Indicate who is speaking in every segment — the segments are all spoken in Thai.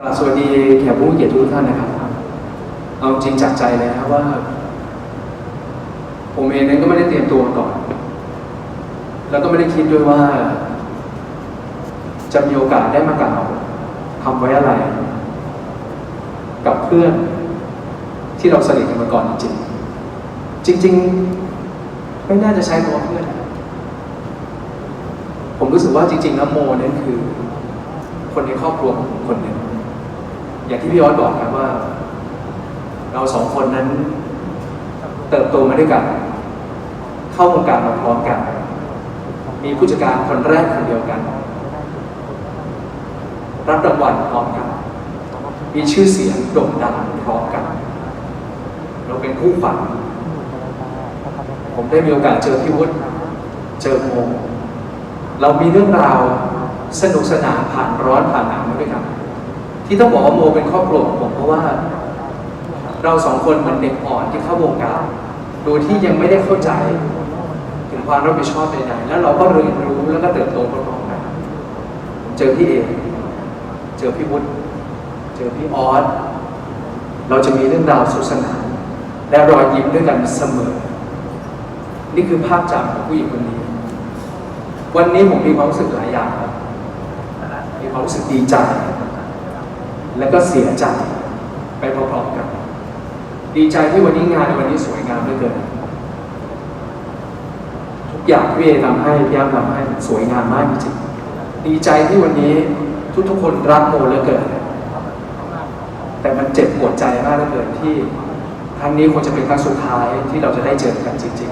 Speaker 1: กราบสวัสดีแขกผู้เกียรติทุกท่านนะครับ เอาจริงจากใจเลยนะครับว่า ผมเองนั้นก็ไม่ได้เตรียมตัวก่อน แล้วก็ไม่ได้คิดด้วยว่า จะมีโอกาสได้มากล่าวทำไว้อะไร กับเพื่อนที่เราสนิทกันมาก่อนจริงจริงๆไม่น่าจะใช้คำว่าเพื่อน ผมรู้สึกว่าจริง ๆ แล้วโมนั้นคือ คนในครอบครัวของผมคนหนึ่ง อย่างที่พี่ออสบอกครับว่า เราสองคนนั้น เติบโตมาด้วยกัน เข้าวงการมาพร้อมกัน มีผู้จัดการคนแรกคนเดียวกัน รับรางวัลพร้อมกัน มีชื่อเสียงโด่งดังพร้อมกัน เราเป็นคู่ฝัน ผมได้มีโอกาสเจอพี่วุฒิเจอโมเรามีเรื่องราวสนุกสนานผ่านร้อนผ่านหนาวมาด้วยกัน ที่ต้องบอกว่าโมเป็นครอบครัวของผมเพราะว่า เราสองคนเหมือนเด็กอ่อนที่เข้าวงการโดยที่ยังไม่ได้เข้าใจถึงความรับผิดชอบใดๆแล้วเราก็เรียนรู้แล้วก็เติบโตพร้อมๆกันเจอพี่เอเจอพี่วุฒิเจอพี่ออสเราจะมีเรื่องราวสุสนานและรอยยิ้มด้วยกันเสมอ นี่คือภาพจำของผู้หญิงคนนี้ วันนี้ผมมีความรู้สึกหลายอย่าง มีความรู้สึกดีใจ แล้วก็เสียใจไปพร้อมๆกัน ดีใจที่วันนี้งานในวันนี้สวยงามเหลือเกินทุกอย่างที่พี่เอทำให้พี่ยาทำให้สวยงามมากจริงดีใจที่วันนี้ทุกๆคนรักโมเหลือเกินแต่มันเจ็บปวดใจมากเหลือเกินที่ครั้งนี้คงจะเป็นครั้งสุดท้ายที่เราจะได้เจอกันจริง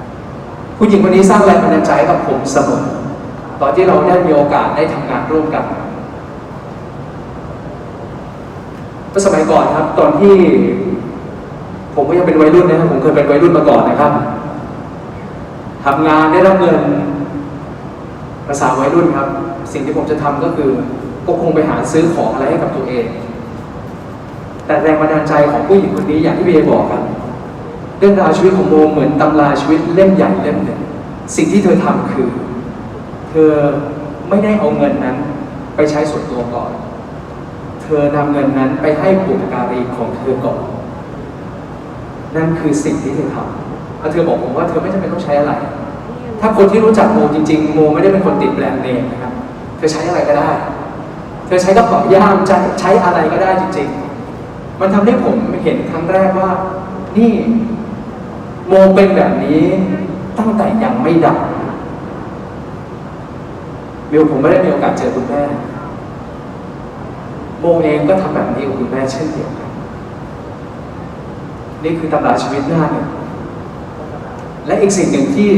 Speaker 1: ๆ ผู้หญิงคนนี้สร้างแรงบันดาลใจกับผมเสมอตอนที่เราได้มีโอกาสได้ทำงานร่วมกัน เมื่อสมัยก่อนครับ ตอนที่ ผมก็ยังเป็นวัยรุ่นนะครับผมเคยเป็นวัยรุ่นมาก่อนนะครับทำงานได้รับเงินภาษาวัยรุ่นครับ สิ่งที่ผมจะทำก็คือก็คงไปหาซื้อของอะไรให้กับตัวเอง แต่แรงบันดาลใจของผู้หญิงคนนี้อย่างที่พี่เอบอกครับเรื่องราวชีวิตของโมเหมือนตำราชีวิตเล่มใหญ่เล่มหนึ่งสิ่งที่เธอทำคือ เธอไม่ได้เอาเงินนั้นไปใช้ส่วนตัวก่อน ธอนำเงินนั้นไปให้บุปการีของเธอก่อน นั่นคือสิ่งที่เธอทำแล้วเธอบอกผมว่าเธอไม่จำเป็นต้องใช้อะไร ถ้าคนที่รู้จักโมจริงๆ โมไม่ได้เป็นคนติดแบรนด์เนมนะครับ เธอใช้อะไรก็ได้ เธอใช้กระเป๋าย่ามจะใช้อะไรก็ได้จริง ๆ มันทำให้ผมเห็นครั้งแรกว่า นี่โมเป็นแบบนี้ตั้งแต่ยังไม่ดังวิวผมไม่ได้มีโอกาสเจอคุณแม่ โมเองก็ทำแบบนี้กับคุณแม่เช่นเดียวกัน นี่คือตำราชีวิตหน้าหนึ่งและอีกสิ่งหนึ่งที่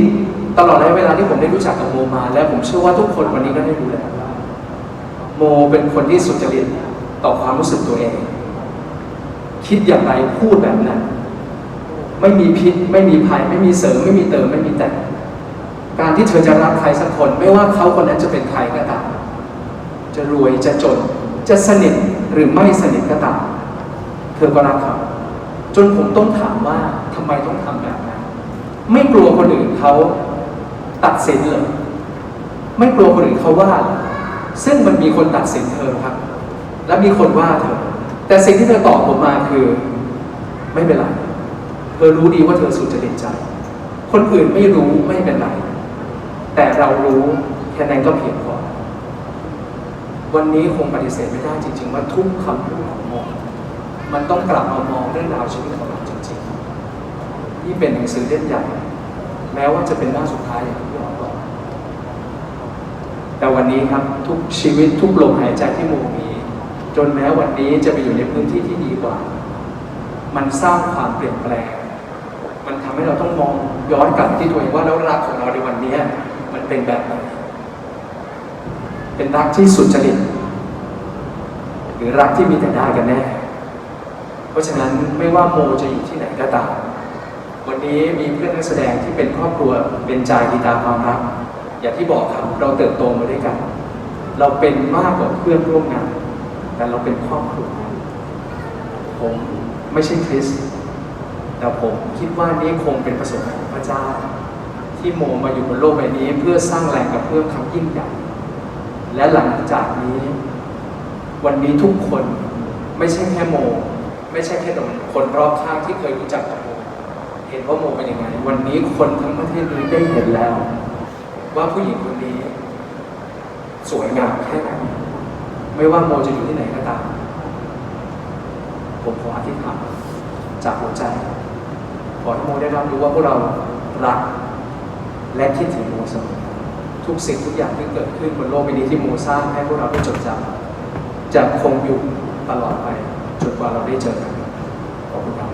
Speaker 1: ตลอดระยะเวลาที่ผมได้รู้จักกับโมมา และผมเชื่อว่าทุกคนวันนี้ก็ได้รู้แล้วว่าโมเป็นคนที่สุจริตต่อความรู้สึกตัวเอง คิดอย่างไรพูดแบบนั้น ไม่มีพิษ ไม่มีภัย ไม่มีเสริม ไม่มีเติม ไม่มีแต่งการที่เธอจะรักใครสักคน ไม่ว่าเขาคนนั้นจะเป็นใครก็ตามจะรวยจะจน จะสนิทหรือไม่สนิทก็ตามเธอก็รักเขาจนผมต้องถามว่าทำไมต้องทำแบบนั้น ไม่กลัวคนอื่นเขาตัดสินเลย ไม่กลัวคนอื่นเขาว่าเหรอซึ่งมันมีคนตัดสินเธอครับ และมีคนว่าเธอ แต่สิ่งที่เธอตอบผมมาคือ ไม่เป็นไร เธอรู้ดีว่าเธอสุจริตใจ คนอื่นไม่รู้ไม่เป็นไร แต่เรารู้แค่นั้นก็เพียงพอ วันนี้คงปฏิเสธไม่ได้จริง ๆ ว่าทุกคำพูดของโมมันต้องกลับมามองเรื่องราวชีวิตของเราจริงๆนี่เป็นหนังสือเล่มใหญ่แม้ว่าจะเป็นหน้าสุดท้ายอย่างที่บออบอกแต่วันนี้ครับทุกชีวิตทุกลมหายใจที่โมมี จนแม้วันนี้จะไปอยู่ในพื้นที่ที่ดีกว่า มันสร้างความเปลี่ยนแปลง มันทำให้เราต้องมองย้อนกลับที่ตัวเองว่าแล้วรักของเราในวันนี้มันเป็นแบบไหน เป็นรักที่สุจริต หรือรักที่มีแต่ได้กันแน่ เพราะฉะนั้นไม่ว่าโมจะอยู่ที่ไหนก็ตามวันนี้มีเพื่อนนักแสดงที่เป็นครอบครัวเป็นใจดีตามความรัก อย่างที่บอกครับเราเติบโตมาด้วยกัน เราเป็นมากกว่าเพื่อนร่วมงาน แต่เราเป็นครอบครัวผมไม่ใช่คริสแต่ผมคิดว่านี่คงเป็นประสบการณ์ของพระเจ้า ที่โมมาอยู่บนโลกใบนี้เพื่อสร้างแรงกับเพื่อมคำยิ่งใหญ่ และหลังจากนี้ วันนี้ทุกคนไม่ใช่แค่โม ไม่ใช่แค่คนรอบข้างที่เคยรู้จักกับโม เห็นว่าโมเป็นยังไง วันนี้คนทั้งประเทศนี้ได้เห็นแล้ว ว่าผู้หญิงคนนี้ สวยงามแค่ไหนไม่ว่าโมจะอยู่ที่ไหนก็ตาม ผมขออธิษฐานจากหัวใจขอให้โมได้รับรู้ว่าพวกเรารักและคิดถึงโมเสมอ ทุกสิ่งทุกอย่างที่เกิดขึ้นบนโลกใบนี้ที่โมสร้างให้พวกเราได้จดจำจะคงอยู่ตลอดไปจนกว่าเราได้เจอกันขอบคุณครับ